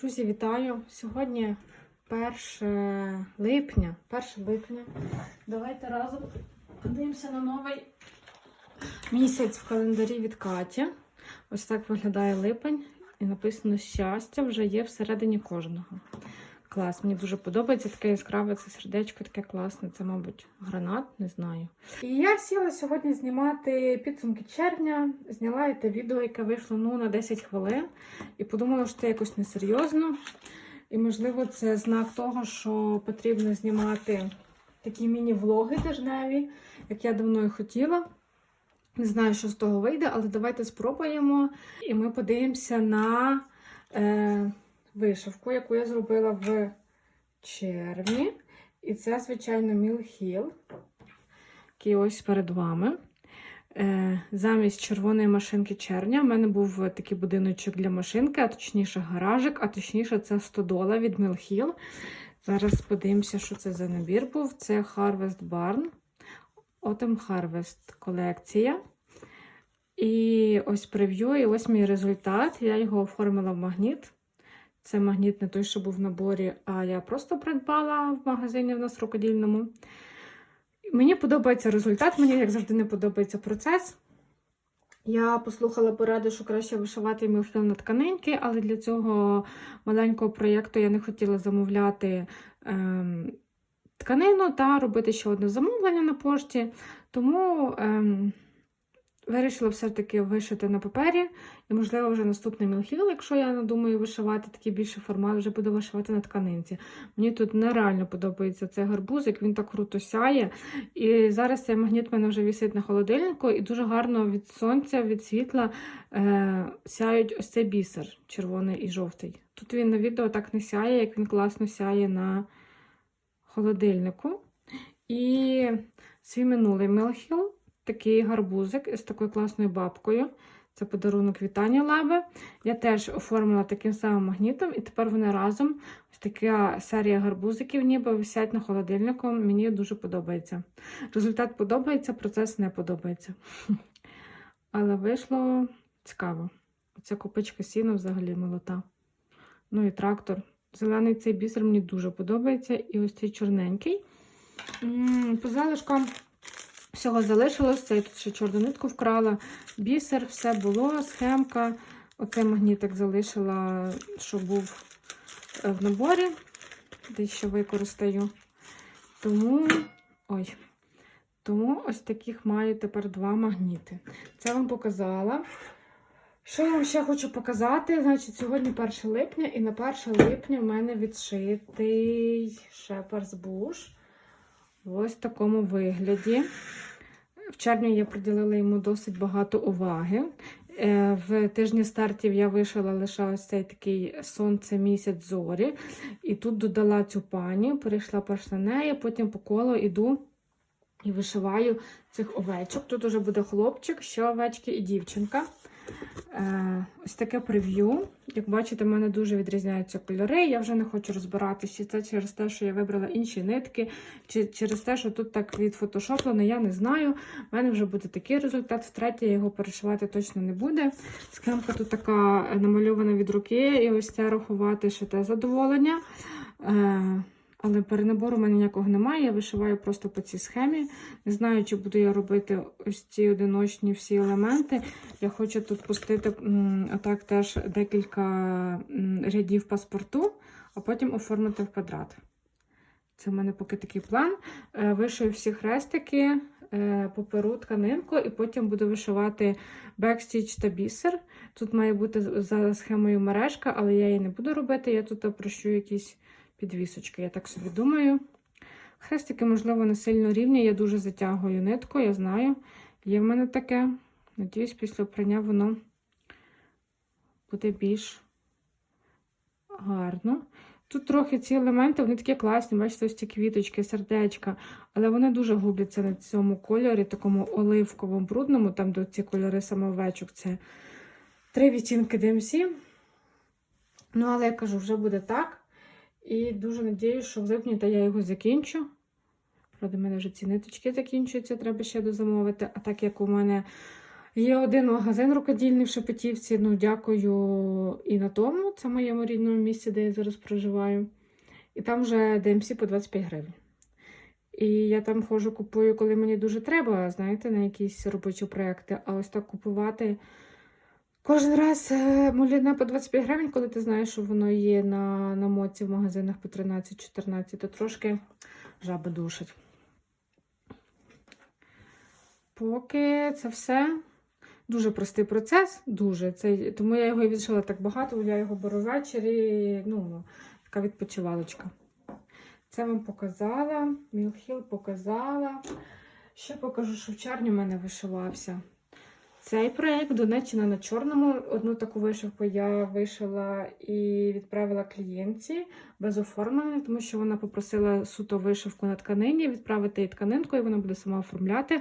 Друзі, вітаю! Сьогодні 1 липня. 1 липня. Давайте разом подивимося на новий місяць в календарі від Каті. Ось так виглядає липень. І написано щастя вже є всередині кожного. Клас, мені дуже подобається таке яскраве це сердечко, таке класне. Це, мабуть, гранат, не знаю. І я сіла сьогодні знімати підсумки червня. Зняла те відео, яке вийшло ну, на 10 хвилин, і подумала, що це якось несерйозно. І, можливо, це знак того, що потрібно знімати такі міні-влоги тижневі, як я давно і хотіла. Не знаю, що з того вийде, але давайте спробуємо. І ми подивимося на е, вишивку, яку я зробила в червні. І це, звичайно, Міл Хіл, який ось перед вами. Е, замість червоної машинки червня в мене був такий будиночок для машинки, а точніше гаражик, а точніше це стодола від Mill Hill. Зараз подивимося, що це за набір був. Це Harvest Barn. Autumn Harvest колекція. І ось прев'ю, і ось мій результат. Я його оформила в магніт. Це магніт не той, що був в наборі, а я просто придбала в магазині в нас рукодільному. Мені подобається результат, мені, як завжди, не подобається процес. Я послухала пораду, що краще вишивати мілхіл на тканинки, але для цього маленького проєкту я не хотіла замовляти ем, тканину та робити ще одне замовлення на пошті. Тому ем, вирішила все-таки вишити на папері. І, можливо, вже наступний мілхіл, якщо я надумаю вишивати такий більший формат, вже буду вишивати на тканинці. Мені тут нереально подобається цей гарбузик, він так круто сяє. І зараз цей магніт в мене вже висить на холодильнику, і дуже гарно від сонця, від світла е- сяють ось цей бісер, червоний і жовтий. Тут він на відео так не сяє, як він класно сяє на холодильнику. І свій минулий мілхіл, такий гарбузик із такою класною бабкою. Це подарунок вітання лаби. Я теж оформила таким самим магнітом, і тепер вони разом. Ось така серія гарбузиків, ніби висять на холодильнику. Мені дуже подобається. Результат подобається, процес не подобається. Але вийшло цікаво. Оця копичка сіна взагалі молота. Ну і трактор. Зелений цей бісер мені дуже подобається. І ось цей чорненький. По залишкам всього залишилося. Я тут ще чорну нитку вкрала. Бісер, все було, схемка. Оцей магнітик залишила, що був е, в наборі, де ще використаю. Тому, ой, тому ось таких маю тепер два магніти. Це вам показала. Що я вам ще хочу показати? Значить, сьогодні 1 липня, і на 1 липня в мене відшитий Shepherd's Bush. Ось в такому вигляді. В червні я приділила йому досить багато уваги. Е, В тижні стартів я вишила лише ось цей такий сонце місяць зорі. І тут додала цю пані, перейшла перш на неї, потім по колу іду і вишиваю цих овечок. Тут уже буде хлопчик, ще овечки і дівчинка. Е, Ось таке прев'ю. Як бачите, в мене дуже відрізняються кольори. Я вже не хочу розбиратися, чи це через те, що я вибрала інші нитки, чи через те, що тут так відфотошоплено, я не знаю. У мене вже буде такий результат. Втретє його перешивати точно не буде. Схемка тут така намальована від руки, і ось це рахувати ще те задоволення. Але перенабору у мене ніякого немає. Я вишиваю просто по цій схемі. Не знаю, чи буду я робити ось ці одиночні всі елементи. Я хочу тут пустити отак теж декілька рядів паспорту, а потім оформити в квадрат. Це в мене поки такий план. Е, Вишию всі хрестики, е, поперу тканинку, і потім буду вишивати бекстіч та бісер. Тут має бути за схемою мережка, але я її не буду робити. Я тут прощу якісь підвісочки, я так собі думаю. Хрестики, можливо, не сильно рівні. Я дуже затягую нитку, я знаю. Є в мене таке. Надіюсь, після прання воно буде більш гарно. Тут трохи ці елементи, вони такі класні, бачите, ось ці квіточки, сердечка, але вони дуже губляться на цьому кольорі, такому оливковому, брудному, там де ці кольори самовечок. Це три відтінки DMC. Ну, але я кажу, вже буде так. І дуже надіюсь, що в липні та я його закінчу. Правда, в мене вже ці ниточки закінчуються, треба ще дозамовити. А так як у мене Є один магазин рукодільний в Шепетівці. Ну, дякую і на тому. Це моєму рідному місці, де я зараз проживаю. І там вже ДМС по 25 гривень. І я там ходжу, купую, коли мені дуже треба, знаєте, на якісь робочі проекти. А ось так купувати кожен раз е, по 25 гривень, коли ти знаєш, що воно є на, на моці в магазинах по 13-14, то трошки жаба душить. Поки це все дуже простий процес, дуже. Це, тому я його і відшила так багато, я його беру ввечері, ну, така відпочивалочка. Це вам показала, Мілхіл показала. Ще покажу, що в червні в мене вишивався. Цей проєкт Донеччина на чорному. Одну таку вишивку я вишила і відправила клієнтці без оформлення, тому що вона попросила суто вишивку на тканині, відправити їй тканинку, і вона буде сама оформляти.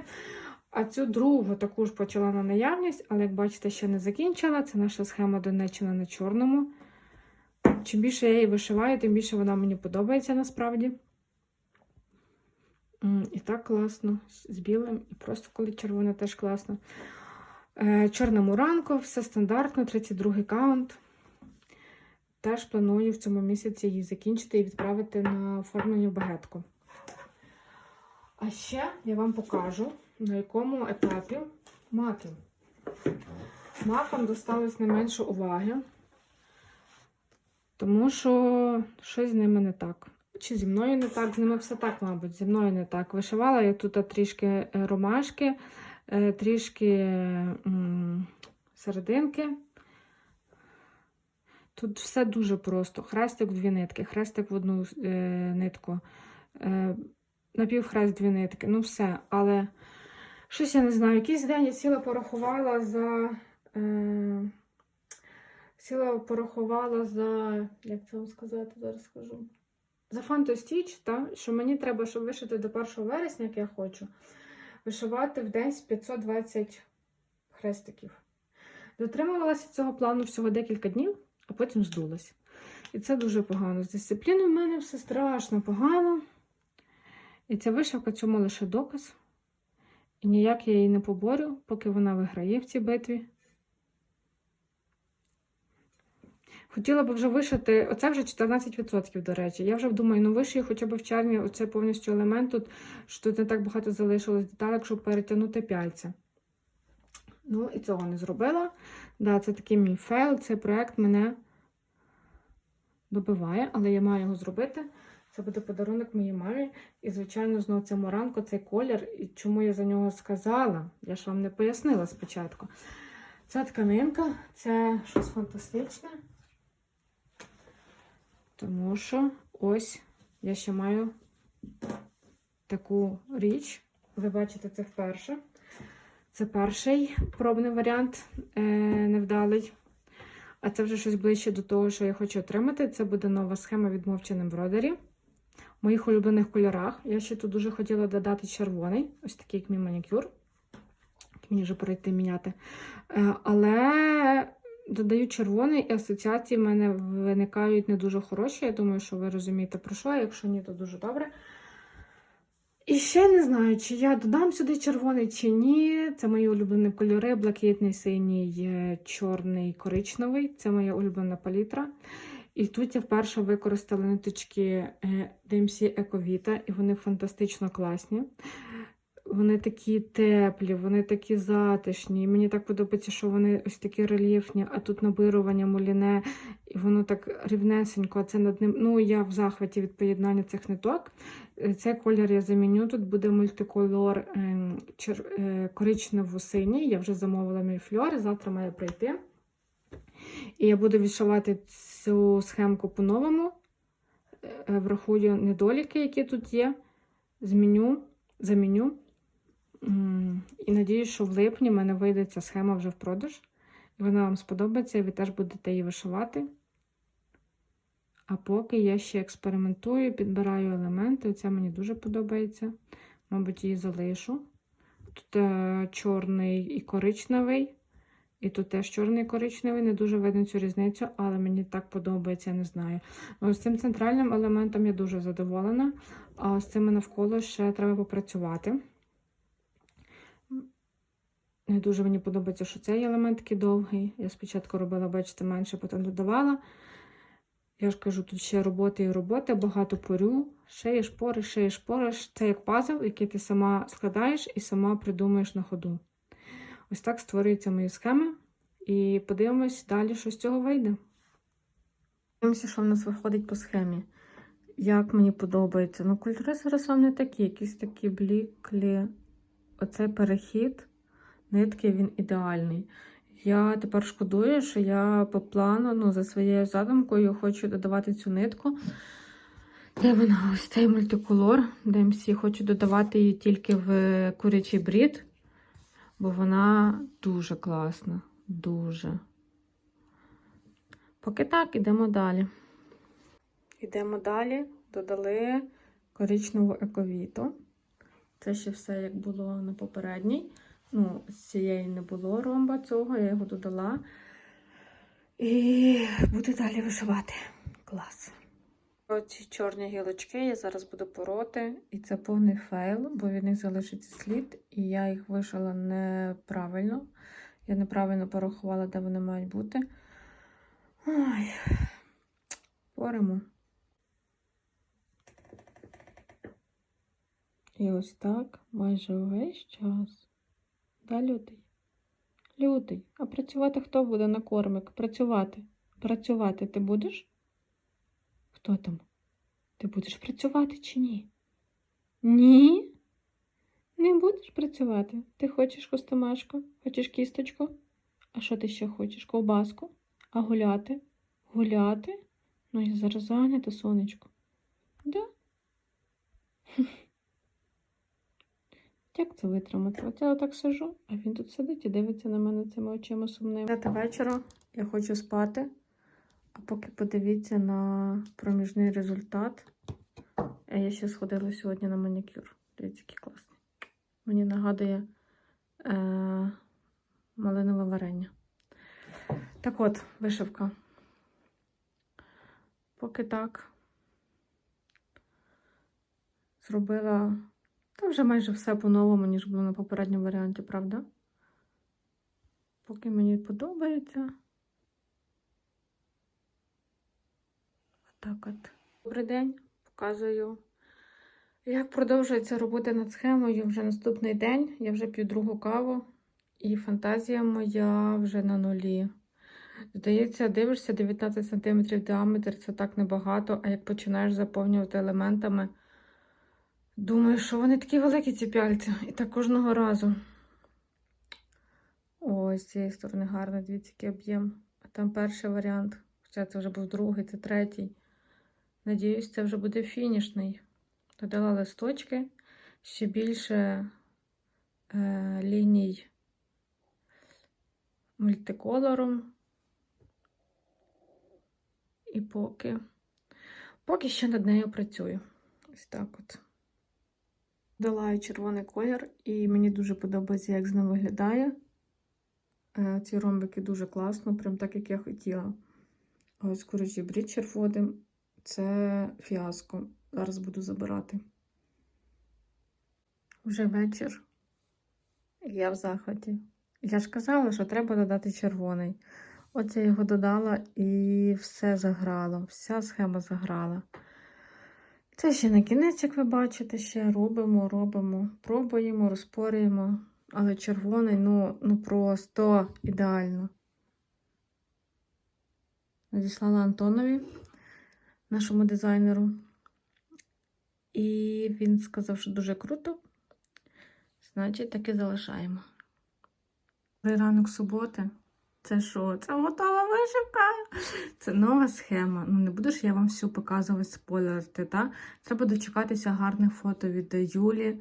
А цю другу таку ж почала на наявність, але як бачите, ще не закінчила. Це наша схема Донеччина на чорному. Чим більше я її вишиваю, тим більше вона мені подобається насправді. І так класно, з білим, і просто коли червоне теж класно. Е, Чорна муранко, все стандартно, 32 каунт. Теж планую в цьому місяці її закінчити і відправити на оформлення багетку. А ще я вам покажу, на якому етапі маки. Макам досталось не менше уваги, тому що щось з ними не так. Чи зі мною не так, з ними все так, мабуть, зі мною не так. Вишивала я тут трішки ромашки, трішки серединки. Тут все дуже просто. Хрестик дві нитки, хрестик в одну е, нитку, е, напівхрест дві нитки. Ну все. Але щось я не знаю. Якийсь день я сіла порахувала за. Е, сіла порахувала за. Як це вам сказати, зараз скажу. За фантостіч, що мені треба, щоб вишити до 1 вересня, як я хочу, вишивати в день з 520 хрестиків. Дотримувалася цього плану всього декілька днів, а потім здулась. І це дуже погано. З дисципліною в мене все страшно погано. І ця вишивка цьому лише доказ. І ніяк я її не поборю, поки вона виграє в цій битві. Хотіла б вже вишити, оце вже 14%, до речі. Я вже думаю, ну вишию хоча б в червні оце повністю елемент тут, що тут не так багато залишилось деталек, щоб перетягнути пяльця. Ну, і цього не зробила. Да, це такий мій фейл, цей проект мене добиває, але я маю його зробити. Це буде подарунок моїй мамі. І, звичайно, знову це моранко, цей колір. І чому я за нього сказала? Я ж вам не пояснила спочатку. Це тканинка, це щось фантастичне. Тому що ось я ще маю таку річ. Ви бачите це вперше. Це перший пробний варіант е, невдалий. А це вже щось ближче до того, що я хочу отримати. Це буде нова схема від Мовчан Embroidery. В моїх улюблених кольорах. Я ще тут дуже хотіла додати червоний, ось такий, як мій манікюр. Мені вже перейти міняти. Е, але додаю червоний, і асоціації в мене виникають не дуже хороші. Я думаю, що ви розумієте про що. Якщо ні, то дуже добре. І ще не знаю, чи я додам сюди червоний, чи ні. Це мої улюблені кольори: блакитний, синій, чорний, коричневий. Це моя улюблена палітра. І тут я вперше використала ниточки е, DMC Ecovita, і вони фантастично класні. Вони такі теплі, вони такі затишні. І мені так подобається, що вони ось такі рельєфні, а тут набирування муліне, і воно так рівнесенько. а Це над ним. Ну, я в захваті від поєднання цих ниток. Е, Цей колір я заміню. Тут буде мультикольор е, чер... е, коричнево-синій. Я вже замовила мій фльор, завтра має прийти. І я буду відшивати цю схемку по-новому. Е, Врахую недоліки, які тут є. Зміню, заміню. І надіюсь, що в липні в мене вийде ця схема вже в продаж. І вона вам сподобається, і ви теж будете її вишивати. А поки я ще експериментую, підбираю елементи. Оце мені дуже подобається. Мабуть, її залишу. Тут е, чорний і коричневий. І тут теж чорний і коричневий, не дуже видно цю різницю, але мені так подобається, я не знаю. Ну, з цим центральним елементом я дуже задоволена, а з цими навколо ще треба попрацювати. Не дуже мені подобається, що цей елемент такий довгий. Я спочатку робила, бачите, менше, потім додавала. Я ж кажу, тут ще роботи і роботи, багато порю, шиєш, пориш, шиєш, пориш. Це як пазл, який ти сама складаєш і сама придумаєш на ходу. Ось так створюються мої схеми. І подивимось далі, що з цього вийде. Дивимося, що в нас виходить по схемі. Як мені подобається. Ну, кольори зараз вам не такі, якісь такі бліклі. Оцей перехід, нитки, він ідеальний. Я тепер шкодую, що я по плану, ну, за своєю задумкою, хочу додавати цю нитку. Де вона? Ось цей мультиколор DMC. Хочу додавати її тільки в курячий брід, бо вона дуже класна. Дуже. Поки так, ідемо далі. Йдемо далі. Додали коричневу ековіту. Це ще все як було на попередній. Ну, з цієї не було ромба цього, я його додала. І буду далі вишивати. Клас. Оці чорні гілочки я зараз буду пороти, і це повний фейл, бо від них залишиться слід, і я їх вишила неправильно. Я неправильно порахувала, де вони мають бути. Ой, поримо. І ось так майже весь час. Да, лютий? Лютий. А працювати хто буде на кормик? Працювати. Працювати ти будеш? Хто там? Ти будеш працювати чи ні? Ні? Не будеш працювати? Ти хочеш костомашку? Хочеш кісточку? А що ти ще хочеш? Ковбаску? А гуляти? Гуляти? Ну, я зараз зайнята, сонечко. Да? Як це витримати? От я отак сижу, а він тут сидить і дивиться на мене цими очима сумними. П'ята вечора я хочу спати, а поки подивіться на проміжний результат. А я ще сходила сьогодні на манікюр. Дивіться, який класний. Мені нагадує е- малинове варення. Так от, вишивка. Поки так зробила. Та вже майже все по-новому, ніж було на попередньому варіанті, правда? Поки мені подобається. Отак от. Добрий день, показую, як продовжується робота над схемою вже наступний день. Я вже п'ю другу каву, і фантазія моя вже на нулі. Здається, дивишся 19 см діаметр це так небагато, а як починаєш заповнювати елементами. Думаю, що вони такі великі, ці пяльці. І так кожного разу. Ось з цієї сторони гарно, дивіться, який об'єм. А там перший варіант. Хоча це вже був другий, це третій. Надіюсь, це вже буде фінішний. Додала листочки, ще більше е, ліній мультиколором. І поки, поки ще над нею працюю. Ось так от. Дала червоний колір, і мені дуже подобається, як з ним виглядає. Е, Ці ромбики дуже класно, прям так, як я хотіла. Ось, коротше, брід червоним. Це фіаско. Зараз буду забирати. Вже вечір. Я в захваті. Я ж казала, що треба додати червоний. От я його додала і все заграло. Вся схема заграла. Це ще не кінець, як ви бачите, ще робимо, робимо, пробуємо, розпорюємо. Але червоний, ну, ну просто ідеально. Надіслала Антонові, нашому дизайнеру. І він сказав, що дуже круто. Значить, таки залишаємо. Ранок суботи. Це що? Це готова вишивка. Це нова схема. Ну, не буду ж я вам всю показувати спойлерити, так? Треба дочекатися гарних фото від Юлі,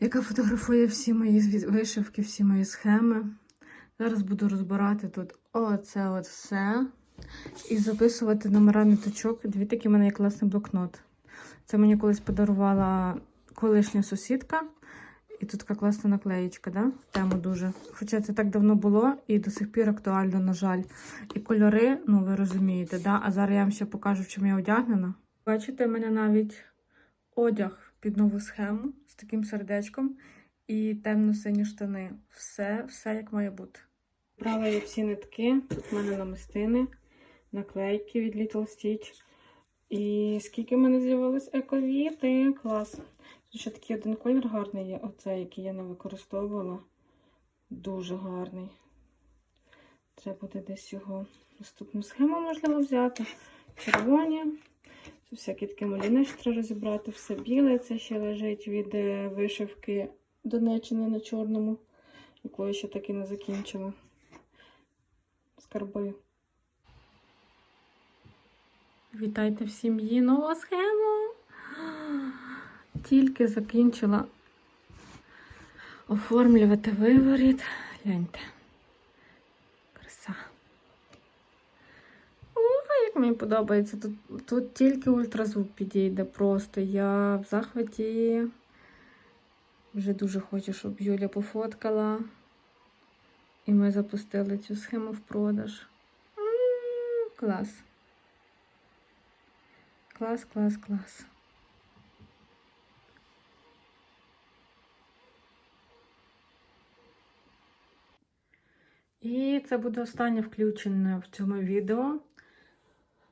яка фотографує всі мої вишивки, всі мої схеми. Зараз буду розбирати тут оце от все. І записувати номера ниточок. Дві такі в мене є класний блокнот. Це мені колись подарувала колишня сусідка. І тут така класна наклеєчка, да? тему дуже. Хоча це так давно було і до сих пір актуально, на жаль. І кольори, ну ви розумієте, да? а зараз я вам ще покажу, чому я одягнена. Бачите, в мене навіть одяг під нову схему з таким сердечком. і темно-сині штани. Все, все як має бути. Брала я всі нитки. Тут в мене намистини, наклейки від Little Stitch. І скільки в мене з'явилось ековіти. Клас. Ще такий один колір гарний є. Оцей, який я не використовувала. Дуже гарний. Треба буде десь його наступну схему можливо взяти. Червоні. Це всякі такі маліни, що треба розібрати. Все біле. Це ще лежить від е, вишивки Донеччини на чорному, яку я ще так і не закінчила. Скарби. Вітайте в сім'ї. Нова схема. Тільки закінчила оформлювати виворіт. Гляньте. Краса. О, як мені подобається. Тут, тут тільки ультразвук підійде. Просто я в захваті. Вже дуже хочу, щоб Юля пофоткала. І ми запустили цю схему в продаж. М, Клас. Клас, клас, клас. І це буде останнє включене в цьому відео.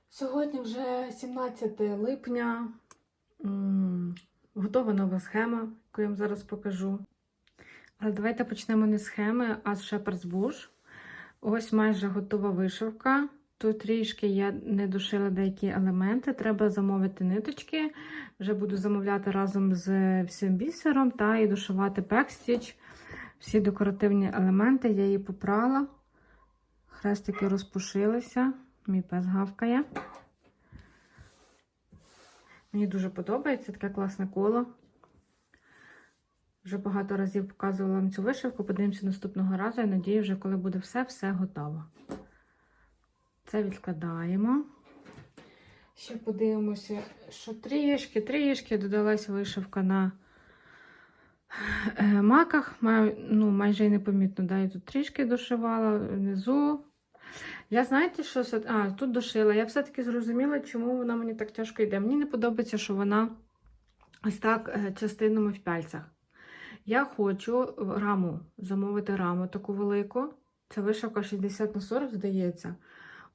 Сьогодні вже 17 липня. Готова нова схема, яку я вам зараз покажу. Але давайте почнемо не з схеми, а з Shepherd's Bush. Ось майже готова вишивка. Тут трішки я не душила деякі елементи. Треба замовити ниточки. Вже буду замовляти разом з всім бісером та і душувати пекстіч. Всі декоративні елементи я її попрала. Хрестики розпушилися. Мій пес гавкає. Мені дуже подобається таке класне коло. Вже багато разів показувала вам цю вишивку. Подивимося наступного разу. Я надію, вже коли буде все-все готово. Це відкладаємо. Ще подивимося, що трішки, трішки додалась вишивка на маках. Ну, майже і непомітно. Да, я тут трішки дошивала внизу. Я знаєте, що а, тут дошила. Я все-таки зрозуміла, чому вона мені так тяжко йде. Мені не подобається, що вона ось так е, частинами в пальцях. Я хочу раму, замовити раму таку велику. Це вишивка 60 на 40, здається.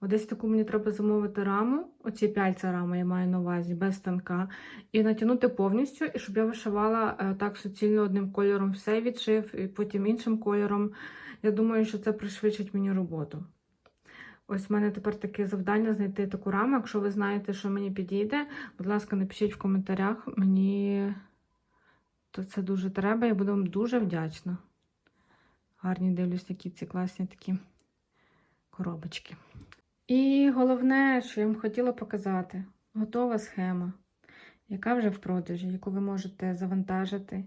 Десь таку мені треба замовити раму, оці пяльця рами я маю на увазі, без станка, і натягнути повністю, і щоб я вишивала е, так суцільно одним кольором все відшив, і потім іншим кольором. Я думаю, що це пришвидшить мені роботу. Ось в мене тепер таке завдання знайти таку раму. Якщо ви знаєте, що мені підійде, будь ласка, напишіть в коментарях. Мені то це дуже треба, я буду вам дуже вдячна. Гарні дивлюсь, які ці класні такі коробочки. І головне, що я вам хотіла показати, готова схема, яка вже в продажі, яку ви можете завантажити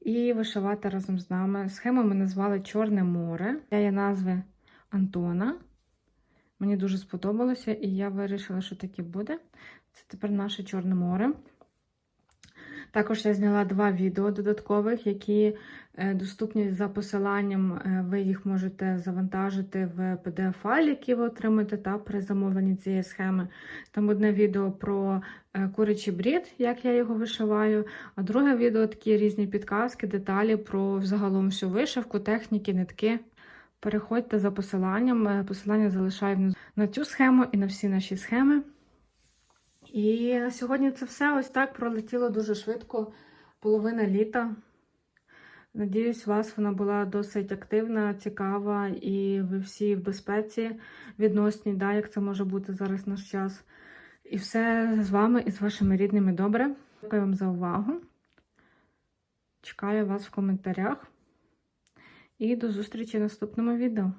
і вишивати разом з нами. Схему ми назвали Чорне море. Я є назви Антона. Мені дуже сподобалося, і я вирішила, що таке буде. Це тепер наше Чорне море. Також я зняла два відео додаткових, які е, доступні за посиланням. Е, Ви їх можете завантажити в PDF-файл, який ви отримаєте та при замовленні цієї схеми. Там одне відео про е, курячий брід, як я його вишиваю, а друге відео такі різні підказки, деталі про взагалом всю вишивку, техніки, нитки. Переходьте за посиланням. Посилання залишаю на цю схему і на всі наші схеми. І сьогодні це все ось так пролетіло дуже швидко, половина літа. Надіюсь, у вас вона була досить активна, цікава, і ви всі в безпеці відносні, да, як це може бути зараз наш час. І все з вами і з вашими рідними добре. Дякую вам за увагу. Чекаю вас в коментарях. І до зустрічі в наступному відео.